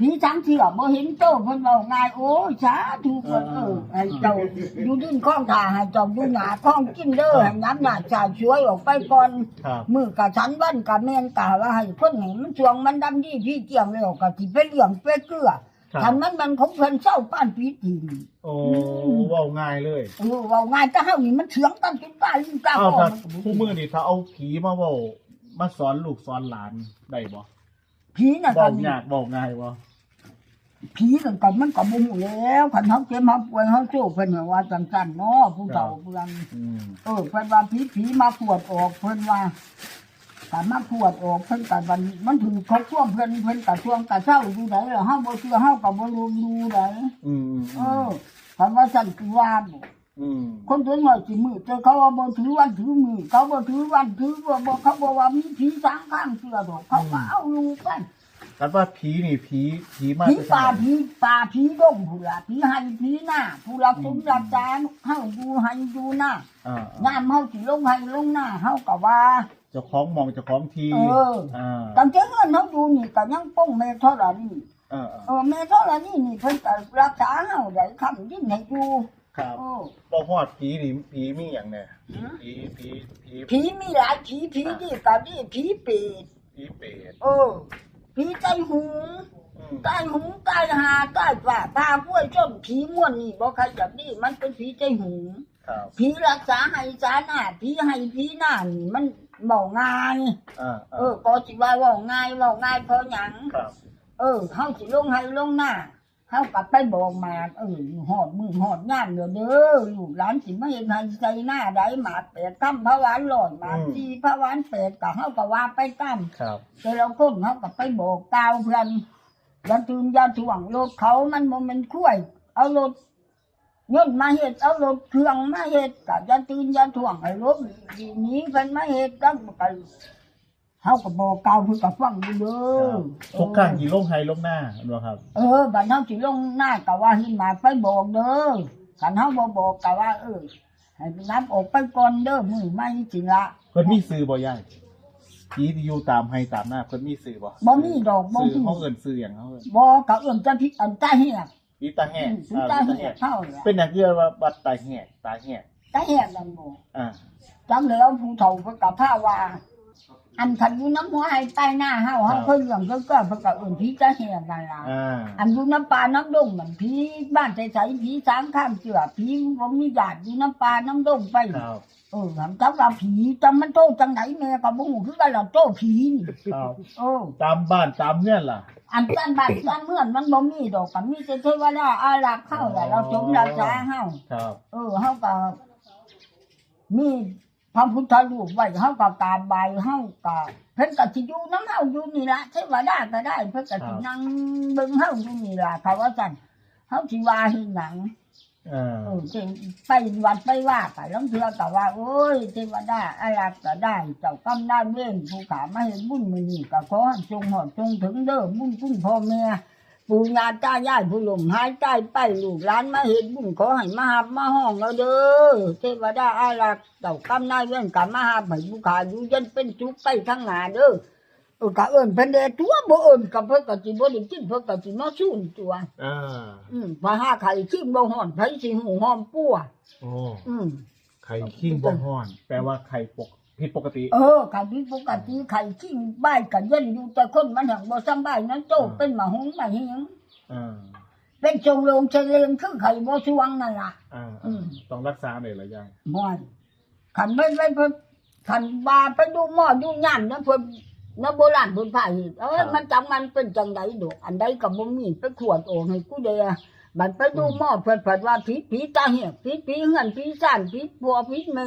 ผีทั้งเถื่อบ่เห็นโตเพิ่นเว้าง่ายโอ้ยสาธุเพิ่นเออให้เจ้าอยู่ดินข้องทาให้เจ้าอยู่หน้าข้องกินเด้อให้น้ำหน้าชาช่วยออกไปก่อน ครับมือกะฉันวันกะแม่นกะว่าให้คนเห็นมันช่วงมันดำดีพี่เกี่ยงแล้วกะสิไปเลี้ยงไปเกลือครับทันมันมันของเพิ่นเศร้าป้านปีทีนโอ้เว้าง่ายเลยเออเว่าง่ายแต่เฮานี่มันเถียงกันจนตายยิ่งกล้าเอาพคอรับมันก็บ่ผู้มือนี่ถ้าเอาผีมาเว้ามาสอนลูกสอนหลานได้บ่ผีน่ะบก็อกยากบอกง่ายบ่ ผีนั่นก็มันก็บ่ฮู้แล้วคันเฮาเจ็บเฮาป่วยเฮาโชคเพิ่นว่าว่าจังซั่นเนาะผู้เฒ่าผู้นั้นอืมเออเพิ่นว่าผีผีมาปวดออกเพิ่นว่าถ้ามาปวดออกเพิ่นก็มันมันถึงครบช่วงเพิ่นเพิ่นก็ช่วงก็เศร้าอยู่ไดแล้วเฮาบ่เชื่อเฮาก็บ่รู้ดูไดอืมอืมเออคำว่าสั่นคือว่าบ่อืมคนตัวน้อยสิมือแต่เขาว่าบ่ถือวันถือมือเขาบ่ถือวันถือบ่บ่เขาบอกว่ามีผีสางข้างเสือดอกเขาก็เอาอยู่กัน กันว่าผีนี่ผีผีมาผีจากป่าไหนผีป่าผีดงผู้ละผีหันผีหน้าผู้รับสมรับจานเฮาดูหันดูหน้าอ่าน้ำเฮาสิลงให้ลงหน้าเฮาก็ว่าเจ้าของมองเจ้าของทีเอออ่าตั้งแต่เงินเฮาดูนี่ก็ยังป้องแม่เท่าไหร่นี่เออเออแม่เท่าไหร่นี่นี่เพิ่นก็รักษาเฮาได้คำยิ่งให้อยู่ครับโอ้บ่ฮอดผีนี่ผีมีหยังแน่ผีผีผีผีมีหลายผีผีดีก็ดีผีเปรตผีเปรตเออ ผีใจหูอืมใต้หูใต้หาใต้ฝ่าพากล้วยส้มผีม่วนนี่บ่ใครจับนี่มันเป็นผีใจหูครับผีรักษาให้สาหน้าผีให้ผีหน้านี่มันเบาง่ายอ่าเออก็สิว่าเว้าง่ายเว้าง่ายเพราะหยังครับ เออเฮาสิลงให้ลงหน้า เฮากลับไปบอกมาเออหอดมือหอดงานเด้อเด้อลูกหลานสิมาเฮ็ดให้ใส่หน้าได้หมาแปดคำพระหวานหลอดหมาสีพระหวานแปดก็เฮาก็ว่าไปตามครับแต่เราคนเขาก็ไปบอกกล่าวเพื่อนยันตื่นยันถ่วงรถเขามันโมมันคุ้ยเอารถยนต์มาเฮ็ดเอารถเครื่องมาเฮ็ดก็ยันตื่นยันถ่วงไอ้รถดีนี้เพิ่นมาเฮ็ดตั้งก็ เขาก็บอกกล่าวเพื่อก็ฟังอยู่เด้คอรับทุกครั้งที่ลงไห้ลงหน้าเนาะครับ เออบัดเฮาสิลงหน้าก็ว่าหินมาไปบอกเด้อคันเฮาบ่บอกก็ว่า เออให้นับออกไปก่อนเด้อมื้อไม่สิละเพิ่นมีซื้อบ่ยายผีที่อยู่ตามไห้ตามหน้าเพิ่นมีซื้อบ่บ่มีดอกบ่ซื้อมีเขาเอิ้นซื้อหยังเขาเอิ้นบ่ก็เอื้อมจะพิอันตาเหียผีตาแหกถึงอ่าตาผีเหีตายแหกเท่าเนี่ยเป็นหยังเกี่ยวว่าวัดตาแหกตาแหกตาเหียนั่นบ่อ่าจังแล้วผู้เฒ่าเพิ่นก็พาว่า อันคันอยู่น้ำหัวให้ใต้หน้าเฮาเฮาเพิ่นเรื่องก็ก็เพิ่นก็เอิ้นผีตาเหียนั่นล่ะอ่าอันอยู่น้ำปลาน้ำดงมันผีบ้านใสๆผีสามข้างเสือผีบ่มีญาติอยู่น้ำปลาน้ำดงไปครับเออถามจักว่าผีจังมันโตจังไหนแม่ก็บ่ฮู้คือกันล่ะโตผีนี่ครับโอ้ตามบ้านตามเงื่อนล่ะ อันกันบ้านกันเมืองมันบ่มีดอกก็มีแต่เทวดาอารักษ์เฮาแหละเราสมราชาเฮาครับ เออเฮาก็มี พระพุทธรูปไว้เฮาก็กราบไหว้เฮาก็เพิ่นก็สิอยู่น้ำเฮาอยู่นี่ล่ะเทวดาก็ได้ เพิ่นก็สินั่งเบิ่งเฮาอยู่นี่ล่ะเขาว่าซั่นเฮาสิว่าเฮ็ดหยังเออสิไปวัดไปว่าก็ลางเทื่อก็ว่า โอ้ยเทวดาอารักษ์ก็ได้ เจ้ากรรมนายเวรผู้ขามาเฮ็ดบุญมื้อนี้ก็ขอให้จงหอดจงถึงเด้อบุญคุณพ่อแม่ ปู่ย่าตายายผู้หลมหายใจไปลูกหลานมาเห็นบุญขอให้มาหับมาห้องเอาเด้อเทวดาอารักษ์เจ้ากรรมนายเวรกรรมมาหับให้ผู้ขาอยู่เย็นเป็นสุขไปทั้งหน้าเด้อเออกะเอิ้นเพิ่นเด้ตัวบ่เอิ้นกับเพิ่นก็สิบ่ได้กินเพิ่นก็สิมาสู้ตัวอ่าอืมพาหาไข่ขี้บ่ฮ้อนไผสิหูหอมปัวโอ้อืมไข่ขิงบ่ฮ้อน แปลว่าไข่ปก ผิดปกติ เออไข่ผิดปกติไข่ขี้ใบายก็เย็นอยู่แต่คนมันหังบ่สำบายนั้นโตเป็นหมาหงมาเหียงอ่าเป็นจงโลงเฉลงคือไข่บ่สวงนั่นล่ะ อ่าอืม ต้องรักษาเลยเหรอยายม่อยขันไปไปเพิ่นขันบาไปดูหม้อดูย่านนะเพิ่นนะโบราณเพิ่นพาเฮ็ดเอ้ยมันจังมันเป็นจังไดดอกอันใดก็บ่มีไปขวดโอ่งให้กูเดะมันไปดูหม้อเพิ่นเพิ่นว่าผีผีตาเหี้ยผีผีเฮือนผีซ่านผีผัวผีแม่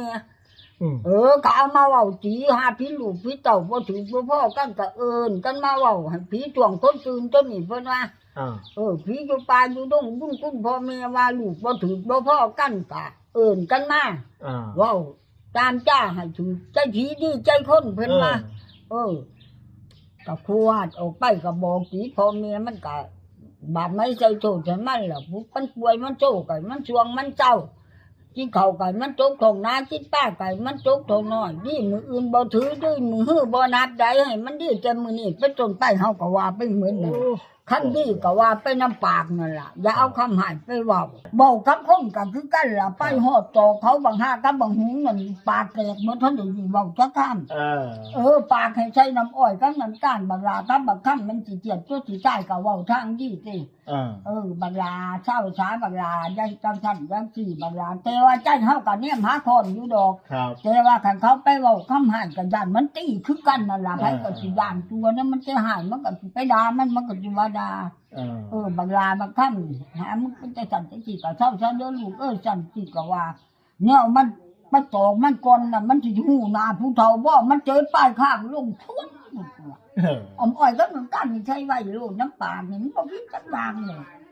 อืม เออก็เอามาเว้าจีหาผีลูกผีเต่าบ่ถือบ่พ่อกันก็เอิ้นกันมาเว้าให้ผีทวงต้นตื่นต้นนี่เพิ่นว่า อ่า เออผีอยู่ป่าอยู่ดงบุญคุณพ่อแม่ว่าลูกบ่ถือบ่พ่อกันก็เอิ้นกันมาอ่าเว้าตามจ้าให้ถือใจผีดีใจคนเพิ่นว่า เออก็ควาดออกไปก็บอกผีพ่อแม่มันก็บาปไม่ใส่โทษให้มันล่ะผู้มันป่วยมันโจกันมันช่วงมันเจ้า กินเข่าไกันมันจกทองนากินป้าไก่มันจกทองน้อยดีมืออื่นบ่ถือด้วยมือฮื้อบ่นับใดให้มันดีจะมือนี่ไปจนต้นไปเฮาก็ว่าไปเหมือนนั่น คันดีก็ว่าไปน้ำปากนั่นล่ะ อย่าเอาคำหายไปเว้าเว้ากับคนก็คือกันล่ะไปฮอดต่อเขาบางห้ากับบางหุงนั่นปากแตกหมดเท่านี้เว้าจักคำเออ เออ ปากให้ใช้น้ำอ้อยกับน้ำตาลบางลากับบางคำมันสิเจียดตัวสิใต้ก็เว้าทางดีสิเออ เออบางลาเช้าช้าบางลายังจังทันยังสี่บางลาแต่ว่าใจเฮาก็เนี่ยหาคนอยู่ดอก ครับ แต่ว่าคันเขาไปเว้าคำหายกันยานมันตีคือกันนั่นล่ะเออไผก็สิยานตัวนั้นมันจะหายมันก็สิไปด่ามันมันก็สิว่าด่าเออเออบางลาบางคำหามันก็จะสั่นจังซี่ก็เศร้าซะเด้อลูกเอ้ยสั่นสิก็ว่าเนี่ยมันมันตอกมันก่อนน่ะมันสิหูหน้าผู้เฒ่าบ่มันเจอป้ายข้างลงทุนเอออมอ้อยก็เหมือนกันนี่ใช้ไว้ลูกน้ำปลานี่มันบ่คิดจักบางเลยเ